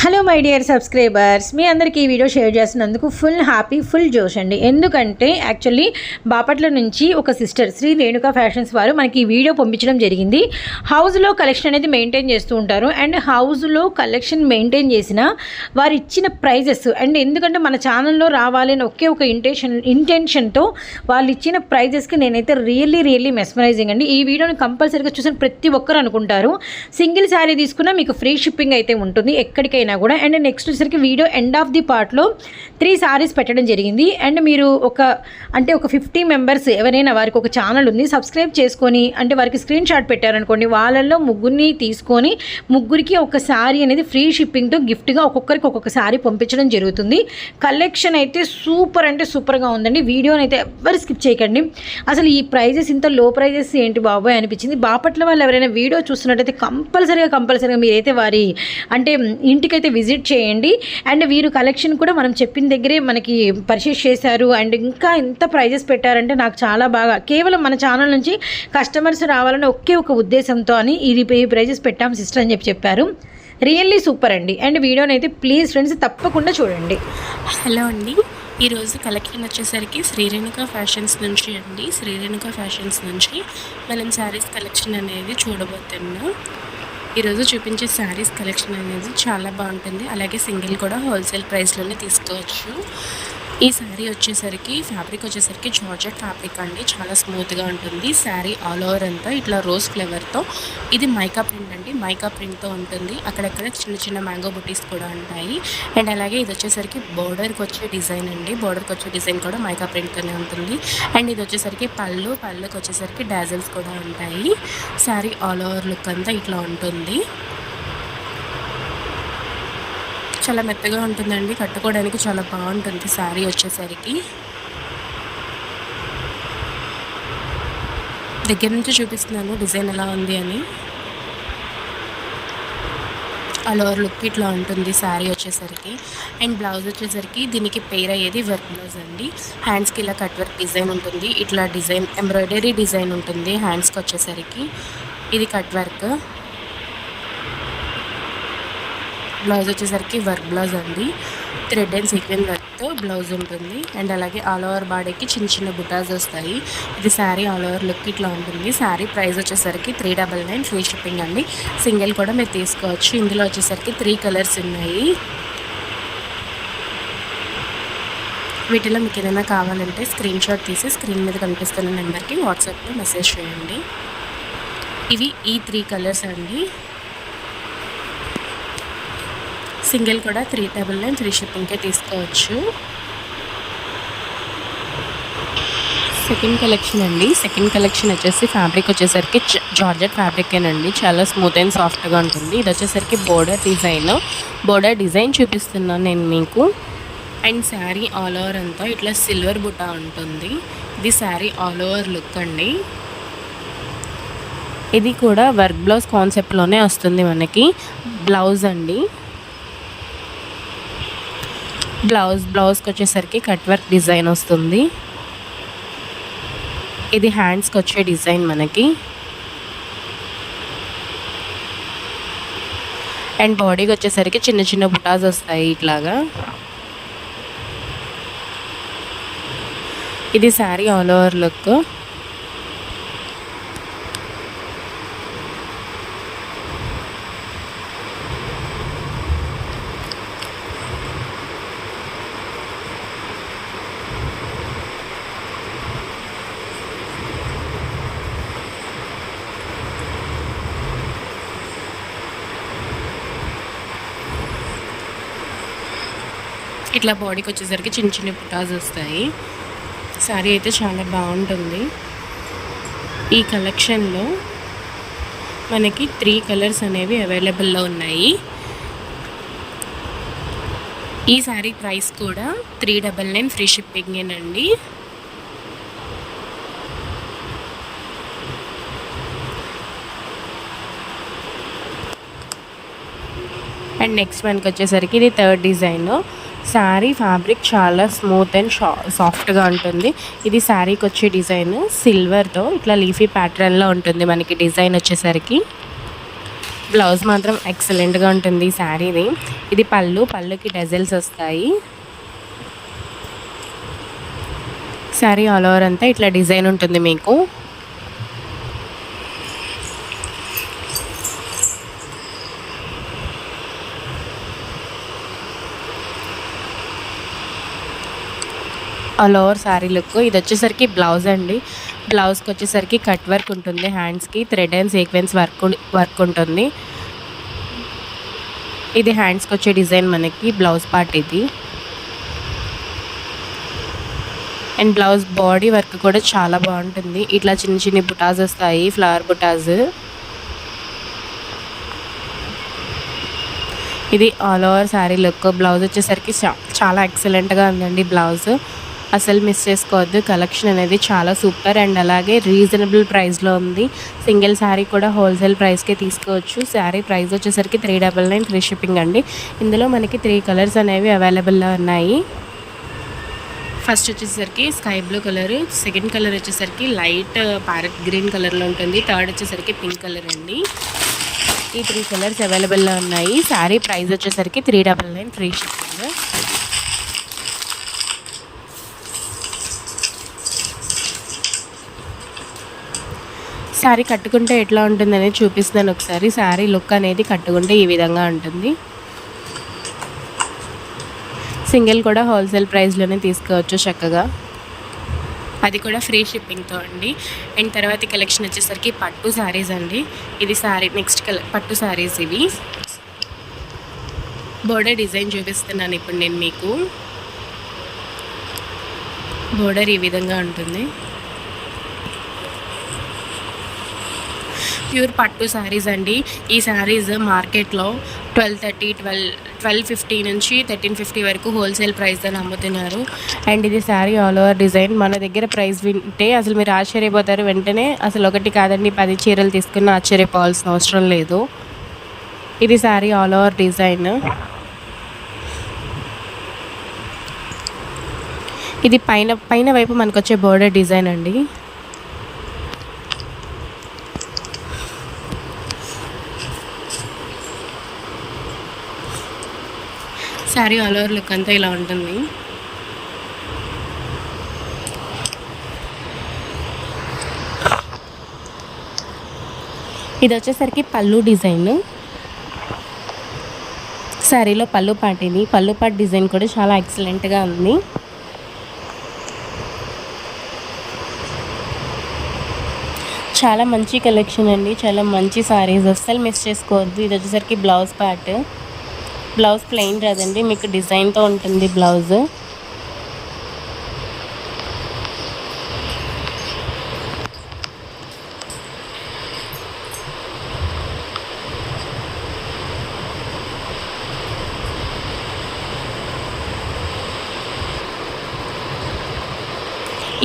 Hello my dear subscribers మీ అందరికీ ఈ వీడియో షేర్ చేసినందుకు ఫుల్ హ్యాపీ ఫుల్ జోష్ అండి. ఎందుకంటే యాక్చువల్లీ బాపట్ల నుంచి ఒక సిస్టర్ శ్రీ రేణుకా ఫ్యాషన్స్ వారు మనకి ఈ వీడియో పంపించడం జరిగింది. హౌస్లో కలెక్షన్ అనేది మెయింటైన్ చేస్తూ ఉంటారు. అండ్ హౌస్లో కలెక్షన్ మెయింటైన్ చేసిన వారు ఇచ్చిన ప్రైజెస్ అండ్ ఎందుకంటే మన ఛానల్లో రావాలి అని ఒకే ఒక ఇంటెన్షన్ ఇంటెన్షన్తో వాళ్ళు ఇచ్చిన ప్రైజెస్కి నేనైతే రియల్లీ రియల్లీ మెస్మరైజింగ్ అండి. ఈ వీడియోని కంపల్సరీగా చూసిన ప్రతి ఒక్కరు అనుకుంటారు. సింగిల్ శారీ తీసుకున్నా మీకు ఫ్రీ షిప్పింగ్ అయితే ఉంటుంది. ఎక్కడికైనా కూడా అండ్ నెక్స్ట్ వచ్చేసరికి వీడియో ఎండ్ ఆఫ్ ది పార్ట్లో త్రీ సారీస్ పెట్టడం జరిగింది. అండ్ మీరు ఒక అంటే ఒక ఫిఫ్టీ మెంబర్స్ ఎవరైనా వారికి ఒక ఛానల్ ఉంది సబ్స్క్రైబ్ చేసుకొని అంటే వారికి స్క్రీన్ షాట్ పెట్టారనుకోండి వాళ్ళల్లో ముగ్గురిని తీసుకొని ముగ్గురికి ఒక శారీ అనేది ఫ్రీ షిప్పింగ్తో గిఫ్ట్గా ఒక్కొక్కరికి ఒక్కొక్క శారీ పంపించడం జరుగుతుంది. కలెక్షన్ అయితే సూపర్ అంటే సూపర్గా ఉందండి. వీడియోని అయితే ఎవ్వరు స్కిప్ చేయకండి. అసలు ఈ ప్రైజెస్ ఇంత లో ప్రైజెస్ ఏంటి బాబోయ్ అనిపించింది. బాపట్ల వాళ్ళు ఎవరైనా వీడియో చూస్తున్నట్టయితే కంపల్సరీగా కంపల్సరీగా మీరైతే వారి అంటే ఇంటికి అయితే విజిట్ చేయండి. అండ్ వీరు కలెక్షన్ కూడా మనం చెప్పిన దగ్గరే మనకి పర్చేస్ చేశారు. అండ్ ఇంకా ఎంత ప్రైజెస్ పెట్టారంటే నాకు చాలా బాగా కేవలం మన ఛానల్ నుంచి కస్టమర్స్ రావాలని ఒకే ఒక ఉద్దేశంతో అని ఇది ఈ ప్రైజెస్ పెట్టాం సిస్టర్ అని చెప్పి చెప్పారు. రియల్లీ సూపర్ అండి. అండ్ వీడియోని అయితే ప్లీజ్ ఫ్రెండ్స్ తప్పకుండా చూడండి. హలో అండి. ఈరోజు కలెక్షన్ వచ్చేసరికి శ్రీరేణుక ఫ్యాషన్స్ నుంచి అండి. శ్రీరేణుక ఫ్యాషన్స్ నుంచి మనం శారీస్ కలెక్షన్ అనేది చూడబోతున్నాం. ఈరోజు చూపించే శారీస్ కలెక్షన్ అనేది చాలా బాగుంటుంది. అలాగే సింగిల్ కూడా హోల్సేల్ ప్రైస్లోనే తీసుకోవచ్చు. ఈ శారీ వచ్చేసరికి ఫ్యాబ్రిక్ వచ్చేసరికి జార్జెట్ ఫ్యాబ్రిక్ అండి. చాలా స్మూత్గా ఉంటుంది. శారీ ఆల్ ఓవర్ అంతా ఇట్లా రోజ్ ఫ్లేవర్తో ఇది మైకా ప్రింట్ అండి. మైకా ప్రింట్తో ఉంటుంది. అక్కడక్కడ చిన్న చిన్న మ్యాంగో బుటీస్ కూడా ఉంటాయి. అండ్ అలాగే ఇది వచ్చేసరికి బోర్డర్కి వచ్చే డిజైన్ అండి. బోర్డర్కి వచ్చే డిజైన్ కూడా మైకా ప్రింట్తోనే ఉంటుంది. అండ్ ఇది వచ్చేసరికి పళ్ళు పళ్ళుకి వచ్చేసరికి డాజల్స్ కూడా ఉంటాయి. శారీ ఆల్ ఓవర్ లుక్ అంతా ఇట్లా ఉంటుంది. చాలా మెత్తగా ఉంటుందండి. కట్టుకోవడానికి చాలా బాగుంటుంది శారీ వచ్చేసరికి. దగ్గర నుంచి చూపిస్తున్నాను డిజైన్ ఎలా ఉంది అని. ఆల్ ఓవర్ లుక్ ఇట్లా ఉంటుంది శారీ వచ్చేసరికి. అండ్ బ్లౌజ్ వచ్చేసరికి దీనికి పేర్ అయ్యేది వర్క్ బ్లౌజ్ అండి. హ్యాండ్స్కి ఇలా కట్ వర్క్ డిజైన్ ఉంటుంది. ఇట్లా డిజైన్ ఎంబ్రాయిడరీ డిజైన్ ఉంటుంది హ్యాండ్స్కి వచ్చేసరికి. ఇది కట్ వర్క్ బ్లౌజ్ వచ్చేసరికి వర్క్ బ్లౌజ్ అండి. థ్రెడ్ అండ్ సీక్వెన్ వర్క్తో బ్లౌజ్ ఉంటుంది. అండ్ అలాగే ఆల్ ఓవర్ బాడీకి చిన్న చిన్న బుటాస్ వస్తాయి. ఇది శారీ ఆల్ ఓవర్ లుక్ ఇట్లా ఉంటుంది. శారీ ప్రైస్ వచ్చేసరికి three double nine free shipping అండి. సింగిల్ కూడా మీరు తీసుకోవచ్చు. ఇందులో వచ్చేసరికి త్రీ కలర్స్ ఉన్నాయి. వీటిలో మీకు ఏదైనా కావాలంటే స్క్రీన్ షాట్ తీసి స్క్రీన్ మీద కనిపిస్తున్న నెంబర్కి వాట్సాప్లో మెసేజ్ చేయండి. ఇవి ఈ త్రీ కలర్స్ అండి. సింగిల్ కూడా త్రీ డబల్ నైన్ త్రీ షిప్పింగ్కే తీసుకోవచ్చు. సెకండ్ కలెక్షన్ అండి. సెకండ్ కలెక్షన్ వచ్చేసి ఫ్యాబ్రిక్ వచ్చేసరికి జార్జెట్ ఫ్యాబ్రికేనండి చాలా స్మూత్ అండ్ సాఫ్ట్గా ఉంటుంది. ఇది వచ్చేసరికి బోర్డర్ డిజైన్ బోర్డర్ డిజైన్ చూపిస్తున్నాను నేను మీకు. అండ్ శారీ ఆల్ ఓవర్ అంతా ఇట్లా సిల్వర్ బుట్ట ఉంటుంది. ఇది శారీ ఆల్ ఓవర్ లుక్ అండి. ఇది కూడా వర్క్ బ్లౌజ్ కాన్సెప్ట్లోనే వస్తుంది మనకి. బ్లౌజ్ అండి. బ్లౌజ్ బ్లౌజ్కి వచ్చేసరికి కట్ వర్క్ డిజైన్ వస్తుంది. ఇది హ్యాండ్స్కి వచ్చే డిజైన్ మనకి. అండ్ బాడీకి వచ్చేసరికి చిన్న చిన్న బుటాస్ వస్తాయి ఇట్లాగా. ఇది శారీ ఆల్ ఓవర్ లుక్. ఇట్లా బాడీకి వచ్చేసరికి చిన్న చిన్న పుటాస్ వస్తాయి. శారీ అయితే చాలా బాగుంటుంది. ఈ కలెక్షన్లో మనకి త్రీ కలర్స్ అనేవి అవైలబుల్లో ఉన్నాయి. ఈ శారీ ప్రైస్ కూడా త్రీ డబల్ నైన్ ఫ్రీ షిప్పింగేనండి అండ్ నెక్స్ట్ మనకి వచ్చేసరికి ఇది థర్డ్ డిజైన్ శారీ ఫ్యాబ్రిక్ చాలా స్మూత్ అండ్ షా సాఫ్ట్గా ఉంటుంది. ఇది శారీకి వచ్చే డిజైన్ సిల్వర్తో ఇట్లా లీఫీ ప్యాటర్న్లో ఉంటుంది మనకి డిజైన్ వచ్చేసరికి. బ్లౌజ్ మాత్రం ఎక్సలెంట్గా ఉంటుంది ఈ శారీది. ఇది పళ్ళు పళ్ళుకి డెజల్స్ వస్తాయి. శారీ ఆల్ ఓవర్ అంతా ఇట్లా డిజైన్ ఉంటుంది మీకు. All over sari look. ఇది వచ్చేసరికి బ్లౌజ్ అండి. బ్లౌజ్కి వచ్చేసరికి కట్ వర్క్ ఉంటుంది. హ్యాండ్స్కి thread and sequins work work ఉంటుంది. ఇది హ్యాండ్స్కి వచ్చే డిజైన్ మనకి బ్లౌజ్ పార్ట్ ఇది. అండ్ బ్లౌజ్ బాడీ వర్క్ కూడా చాలా బాగుంటుంది. ఇట్లా చిన్న చిన్న బుటాస్ వస్తాయి. ఫ్లవర్ బుటాస్. ఇది all over sari look. Blouse వచ్చేసరికి చాలా ఎక్సలెంట్గా ఉందండి బ్లౌజ్. అసలు మిస్ చేసుకోవద్దు. కలెక్షన్ అనేది చాలా సూపర్ అండ్ అలాగే రీజనబుల్ ప్రైస్లో ఉంది. సింగిల్ శారీ కూడా హోల్సేల్ ప్రైస్కే తీసుకోవచ్చు. శారీ ప్రైస్ వచ్చేసరికి three double nine free shipping అండి. ఇందులో మనకి త్రీ కలర్స్ అనేవి అవైలబుల్లో ఉన్నాయి. ఫస్ట్ వచ్చేసరికి sky blue colour second colour వచ్చేసరికి లైట్ ప్యారెట్ గ్రీన్ కలర్లో ఉంటుంది. థర్డ్ వచ్చేసరికి పింక్ కలర్ అండి. ఈ త్రీ కలర్స్ అవైలబుల్లో ఉన్నాయి. శారీ ప్రైస్ వచ్చేసరికి three double nine free shipping. Sari కట్టుకుంటే ఎట్లా ఉంటుందనేది చూపిస్తాను ఒకసారి. శారీ లుక్ అనేది కట్టుకుంటే ఈ విధంగా ఉంటుంది. సింగిల్ కూడా హోల్సేల్ ప్రైస్లోనే తీసుకోవచ్చు చక్కగా. అది కూడా ఫ్రీ షిప్పింగ్తో అండి. అండ్ తర్వాత కలెక్షన్ వచ్చేసరికి పట్టు శారీస్ అండి. ఇది శారీ నెక్స్ట్ కలర్ పట్టు శారీస్ ఇవి. బోర్డర్ డిజైన్ చూపిస్తున్నాను ఇప్పుడు నేను మీకు. బోర్డర్ ఈ విధంగా ఉంటుంది. ప్యూర్ పట్టు శారీస్ అండి. ఈ శారీస్ మార్కెట్లో twelve thirty twelve twelve fifty నుంచి థర్టీన్ ఫిఫ్టీ వరకు హోల్సేల్ ప్రైస్తో అమ్ముతున్నారు. అండ్ ఇది శారీ ఆల్ ఓవర్ డిజైన్. మన దగ్గర ప్రైస్ వింటే అసలు మీరు ఆశ్చర్యపోతారు. వెంటనే అసలు ఒకటి కాదండి పది చీరలు తీసుకున్న ఆశ్చర్యపోవాల్సిన అవసరం లేదు. ఇది శారీ ఆల్ ఓవర్ డిజైన్. ఇది పైన పైన వైపు మనకు వచ్చే బోర్డర్ డిజైన్ అండి. శారీ ఆల్ ఓవర్ లుక్ అంతా ఇలా ఉంటుంది. ఇది వచ్చేసరికి పళ్ళు డిజైన్. శారీలో పళ్ళు పాట్ ఇది. పళ్ళు పాట్ డిజైన్ కూడా చాలా ఎక్సలెంట్గా ఉంది. చాలా మంచి కలెక్షన్ అండి. చాలా మంచి సారీస్ అస్సలు మిస్ చేసుకోవద్దు. ఇది వచ్చేసరికి బ్లౌజ్ పార్ట్ బ్లౌజ్ ప్లెయిన్ రాదండి మీకు డిజైన్తో ఉంటుంది బ్లౌజ్.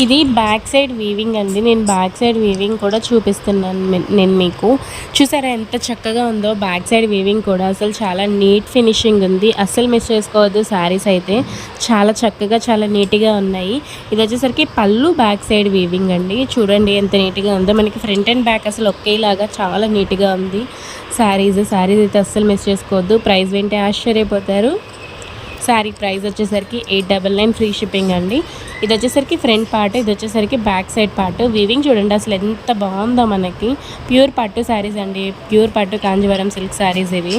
ఇది బ్యాక్ సైడ్ వీవింగ్ అండి. నేను బ్యాక్ సైడ్ వీవింగ్ కూడా చూపిస్తున్నాను నేను మీకు. చూసారా ఎంత చక్కగా ఉందో బ్యాక్ సైడ్ వీవింగ్ కూడా. అసలు చాలా నీట్ ఫినిషింగ్ ఉంది. అస్సలు మిస్ చేసుకోవద్దు శారీస్ అయితే. చాలా చక్కగా చాలా నీట్గా ఉన్నాయి. ఇది వచ్చేసరికి పళ్ళు బ్యాక్ సైడ్ వీవింగ్ అండి. చూడండి ఎంత నీట్గా ఉందో. మనకి ఫ్రంట్ అండ్ బ్యాక్ అసలు ఒకేలాగా చాలా నీట్గా ఉంది. శారీస్ శారీస్ అయితే అస్సలు మిస్ చేసుకోవద్దు. ప్రైస్ వింటే ఆశ్చర్యపోతారు. శారీ ప్రైస్ వచ్చేసరికి eight double nine free shipping అండి. ఇది వచ్చేసరికి ఫ్రంట్ పార్ట్ ఇది వచ్చేసరికి బ్యాక్ సైడ్ పార్ట్. వీవింగ్ చూడండి అసలు ఎంత బాగుందో మనకి. ప్యూర్ పట్టు శారీస్ అండి. ప్యూర్ పట్టు కాంజీవరం సిల్క్ శారీస్ ఇవి.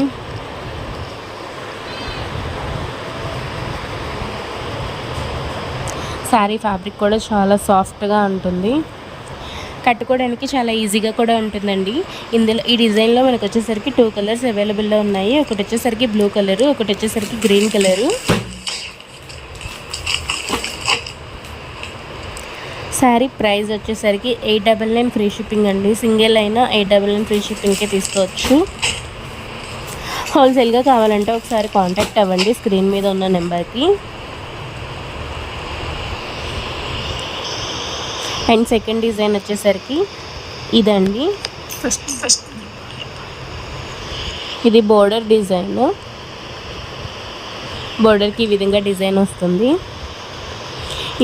శారీ ఫ్యాబ్రిక్ కూడా చాలా సాఫ్ట్గా ఉంటుంది. కట్టుకోవడానికి చాలా ఈజీగా కూడా ఉంటుందండి. ఇందులో ఈ డిజైన్లో మనకు వచ్చేసరికి టూ కలర్స్ అవైలబుల్లో ఉన్నాయి. ఒకటి వచ్చేసరికి బ్లూ కలరు ఒకటి వచ్చేసరికి గ్రీన్ కలరు. శారీ ప్రైస్ వచ్చేసరికి eight double nine free shipping అండి. సింగిల్ అయినా ఎయిట్ డబల్ నైన్ ఫ్రీ షిప్పింగ్కే తీసుకోవచ్చు. హోల్సేల్గా కావాలంటే ఒకసారి కాంటాక్ట్ అవ్వండి స్క్రీన్ మీద ఉన్న నెంబర్కి. అండ్ సెకండ్ డిజైన్ వచ్చేసరికి ఇదండి. ఇది బోర్డర్ డిజైన్. బోర్డర్కి ఈ విధంగా డిజైన్ వస్తుంది.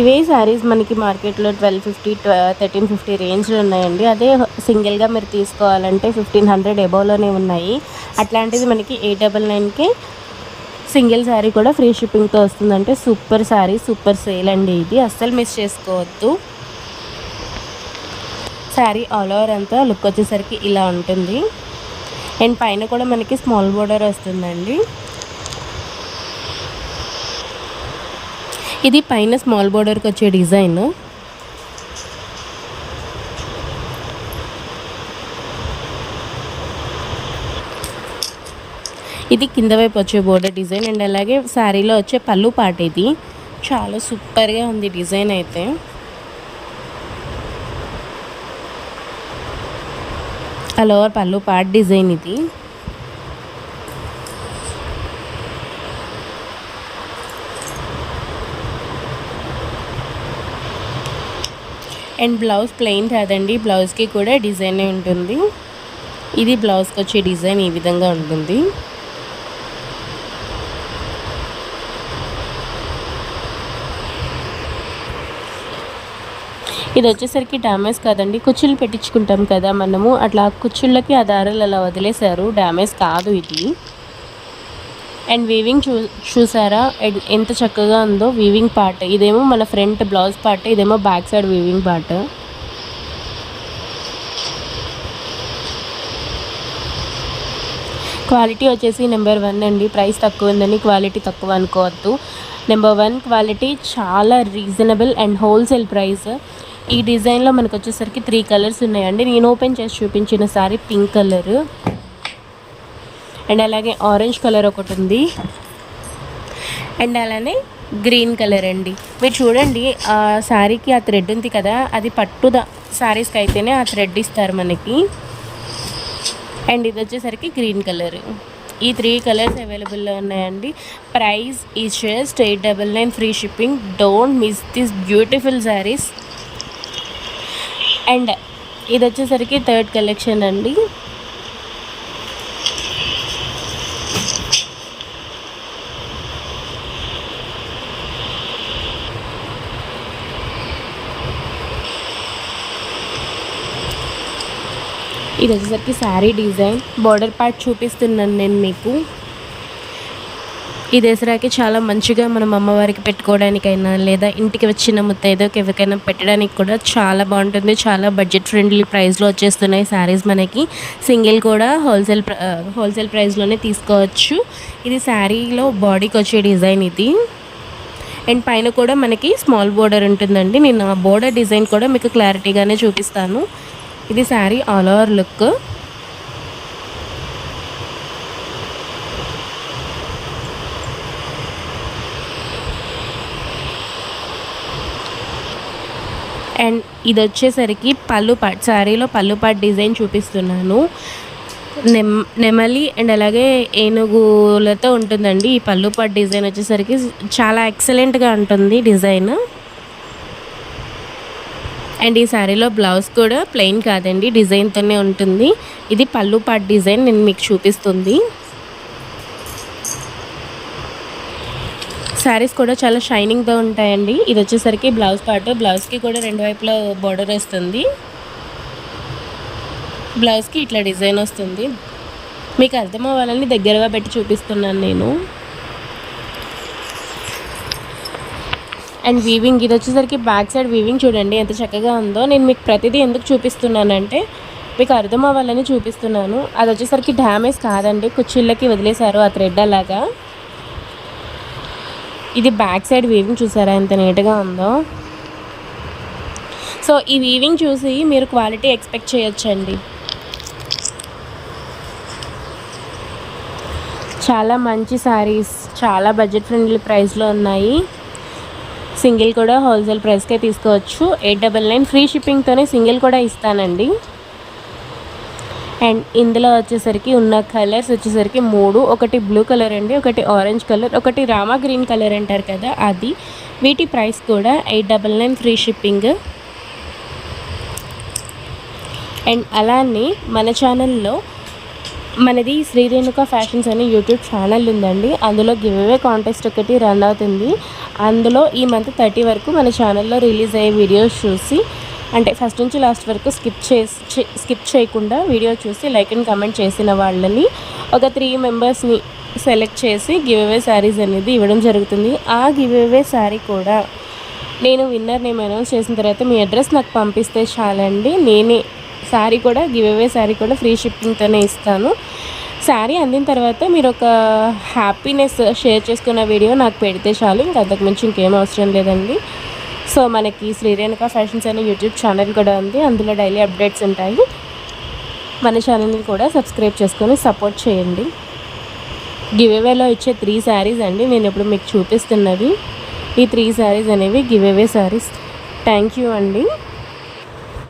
ఇవే శారీస్ మనకి మార్కెట్లో ట్వెల్వ్ ఫిఫ్టీ థర్టీన్ ఫిఫ్టీ రేంజ్లో ఉన్నాయండి. అదే సింగిల్గా మీరు తీసుకోవాలంటే ఫిఫ్టీన్ హండ్రెడ్ ఎబోలోనే ఉన్నాయి. అట్లాంటిది మనకి ఎయిట్ డబల్ నైన్కి సింగిల్ శారీ కూడా ఫ్రీ షిప్పింగ్తో వస్తుందంటే సూపర్ శారీ సూపర్ సేల్ అండి ఇది. అస్సలు మిస్ చేసుకోవద్దు. శారీ ఆల్ ఓవర్ అంతా లుక్ వచ్చేసరికి ఇలా ఉంటుంది. అండ్ పైన కూడా మనకి స్మాల్ బోర్డర్ వస్తుందండి. ఇది పైన స్మాల్ బోర్డర్కి వచ్చే డిజైన్. ఇది కింద వైపు వచ్చే బోర్డర్ డిజైన్ అండ్ అలాగే శారీలో వచ్చే పళ్ళు పాట ఇది. చాలా సూపర్గా ఉంది డిజైన్ అయితే. ఆల్ ఓవర్ పళ్ళు పార్ట్ డిజైన్ ఇది. అండ్ బ్లౌజ్ ప్లెయిన్ కాదండి బ్లౌజ్కి కూడా డిజైనే ఉంటుంది. ఇది బ్లౌజ్కి వచ్చే డిజైన్ ఈ విధంగా ఉంటుంది. ఇది వచ్చేసరికి డ్యామేజ్ కాదండి. కుచ్చులు పెట్టించుకుంటాం కదా మనము. అట్లా కుచ్చుళ్ళకి ఆ దారాలు అలా వదిలేశారు. డ్యామేజ్ కాదు ఇది. అండ్ వీవింగ్ చూ చూసారా? ఎంత చక్కగా ఉందో వీవింగ్ పార్ట్. ఇదేమో మన ఫ్రంట్ బ్లౌజ్ పార్ట్ ఇదేమో back side weaving part. Quality వచ్చేసి నెంబర్ వన్ అండి. ప్రైస్ తక్కువ ఉందని క్వాలిటీ తక్కువ అనుకోవద్దు. నెంబర్ వన్ క్వాలిటీ చాలా రీజనబుల్ అండ్ హోల్సేల్ ప్రైస్. ఈ డిజైన్లో మనకు వచ్చేసరికి త్రీ కలర్స్ ఉన్నాయండి. నేను ఓపెన్ చేసి చూపించిన సారీ పింక్ కలర్ అండ్ అలాగే ఆరెంజ్ కలర్ ఒకటి ఉంది. అండ్ అలానే గ్రీన్ కలర్ అండి. మీరు చూడండి ఆ శారీకి ఆ థ్రెడ్ ఉంది కదా అది పట్టుద శారీస్కి అయితేనే ఆ థ్రెడ్ ఇస్తారు మనకి. అండ్ ఇది వచ్చేసరికి గ్రీన్ కలర్ ఈ త్రీ కలర్స్ అవైలబుల్లో ఉన్నాయండి. ప్రైస్ ఈ just eight double nine free shipping don't miss this beautiful saris and ఇది వచ్చేసరికి థర్డ్ కలెక్షన్ అండి. ఇది వచ్చేసరికి శారీ డిజైన్. బార్డర్ పార్ట్ చూపిస్తున్నాను నేను మీకు. ఈ దసరాకి చాలా మంచిగా మనం అమ్మవారికి పెట్టుకోవడానికైనా లేదా ఇంటికి వచ్చిన ముత్తైదోకి ఎవరికైనా పెట్టడానికి కూడా చాలా బాగుంటుంది. చాలా బడ్జెట్ ఫ్రెండ్లీ ప్రైస్లో వచ్చేస్తున్నాయి శారీస్ మనకి. సింగిల్ కూడా హోల్సేల్ ప్ర- హోల్సేల్ ప్రైస్లోనే తీసుకోవచ్చు. ఇది శారీలో బాడీకి వచ్చే డిజైన్ ఇది. అండ్ పైన కూడా మనకి స్మాల్ బోర్డర్ ఉంటుందండి. నేను ఆ బోర్డర్ డిజైన్ కూడా మీకు క్లారిటీగానే చూపిస్తాను. ఇది sari all over look and ఇది వచ్చేసరికి పళ్ళు పాట్ శారీలో పళ్ళు పాట్ డిజైన్ చూపిస్తున్నాను. నెమ్ నెమలి అండ్ అలాగే ఏనుగులతో ఉంటుందండి. ఈ పళ్ళు పాట్ డిజైన్ వచ్చేసరికి చాలా ఎక్సలెంట్గా ఉంటుంది డిజైన్. అండ్ ఈ శారీలో బ్లౌజ్ కూడా ప్లెయిన్ కాదండి డిజైన్తోనే ఉంటుంది. ఇది పళ్ళు పాట్ డిజైన్ నేను మీకు చూపిస్తుంది. శారీస్ కూడా చాలా షైనింగ్తో ఉంటాయండి. ఇది వచ్చేసరికి బ్లౌజ్ పార్ట్. బ్లౌజ్కి కూడా రెండు వైపులా బార్డర్ వస్తుంది. బ్లౌజ్కి ఇట్లా డిజైన్ వస్తుంది. మీకు అర్థం అవ్వాలని దగ్గరగా పెట్టి చూపిస్తున్నాను నేను. అండ్ వీవింగ్ ఇది వచ్చేసరికి బ్యాక్ సైడ్ వీవింగ్ చూడండి ఎంత చక్కగా ఉందో. నేను మీకు ప్రతిదీ ఎందుకు చూపిస్తున్నానంటే మీకు అర్థం అవ్వాలని చూపిస్తున్నాను. అది వచ్చేసరికి డ్యామేజ్ కాదండి. కుచ్చిళ్ళకి వదిలేశారు ఆ థ్రెడ్ అలాగా. ఇది బ్యాక్ సైడ్ వీవింగ్ చూసారా? ఎంత నీట్గా ఉందో. సో ఈ వీవింగ్ చూసి మీరు క్వాలిటీ ఎక్స్పెక్ట్ చేయొచ్చండి. చాలా మంచి శారీస్ చాలా బడ్జెట్ ఫ్రెండ్లీ ప్రైస్లో ఉన్నాయి. సింగిల్ కూడా హోల్సేల్ ప్రైస్కే తీసుకోవచ్చు. ఎయిట్ డబల్ నైన్ ఫ్రీ షిప్పింగ్తోనే సింగిల్ కూడా ఇస్తానండి. అండ్ ఇందులో వచ్చేసరికి ఉన్న కలర్స్ వచ్చేసరికి మూడు. ఒకటి బ్లూ కలర్ అండి ఒకటి ఆరెంజ్ కలర్ ఒకటి రామా గ్రీన్ కలర్ అంటారు కదా అది. వీటి ప్రైస్ కూడా eight double nine free shipping. And అలానే మన ఛానల్లో మనది శ్రీ రేణుక ఫ్యాషన్స్ అనే యూట్యూబ్ ఛానల్ ఉందండి. అందులో గివ్ అవే కాంటెస్ట్ ఒకటి రన్ అవుతుంది. అందులో ఈ మంత్ థర్టీ వరకు మన ఛానల్లో రిలీజ్ అయ్యే వీడియోస్ చూసి అంటే ఫస్ట్ నుంచి లాస్ట్ వరకు స్కిప్ చేసి స్కిప్ చేయకుండా వీడియో చూసి లైక్ అండ్ కమెంట్ చేసిన వాళ్ళని ఒక త్రీ మెంబర్స్ని సెలెక్ట్ చేసి గివ్ అవే శారీస్ అనేది ఇవ్వడం జరుగుతుంది. ఆ గివ్ అవే శారీ కూడా నేను విన్నర్ నేమ్ అనౌన్స్ చేసిన తర్వాత మీ అడ్రస్ నాకు పంపిస్తే చాలండి. నేనే శారీ కూడా గివ్ అవే శారీ కూడా ఫ్రీ షిప్పింగ్తోనే ఇస్తాను. శారీ అందిన తర్వాత మీరు ఒక హ్యాపీనెస్ షేర్ చేసుకున్న వీడియో నాకు పెడితే చాలు. ఇంకా అంతకు మించి ఇంకేం అవసరం లేదండి. సో మనకి శ్రీరేణుక ఫ్యాషన్స్ అనే యూట్యూబ్ ఛానల్ కూడా ఉంది. అందులో డైలీ అప్డేట్స్ ఉంటాయి. మన ఛానల్ని కూడా సబ్స్క్రైబ్ చేసుకొని సపోర్ట్ చేయండి. గివ్ అవేలో ఇచ్చే త్రీ శారీస్ అండి. నేను ఇప్పుడు మీకు చూపిస్తున్నవి ఈ త్రీ శారీస్ అనేవి give away saris thank you అండి.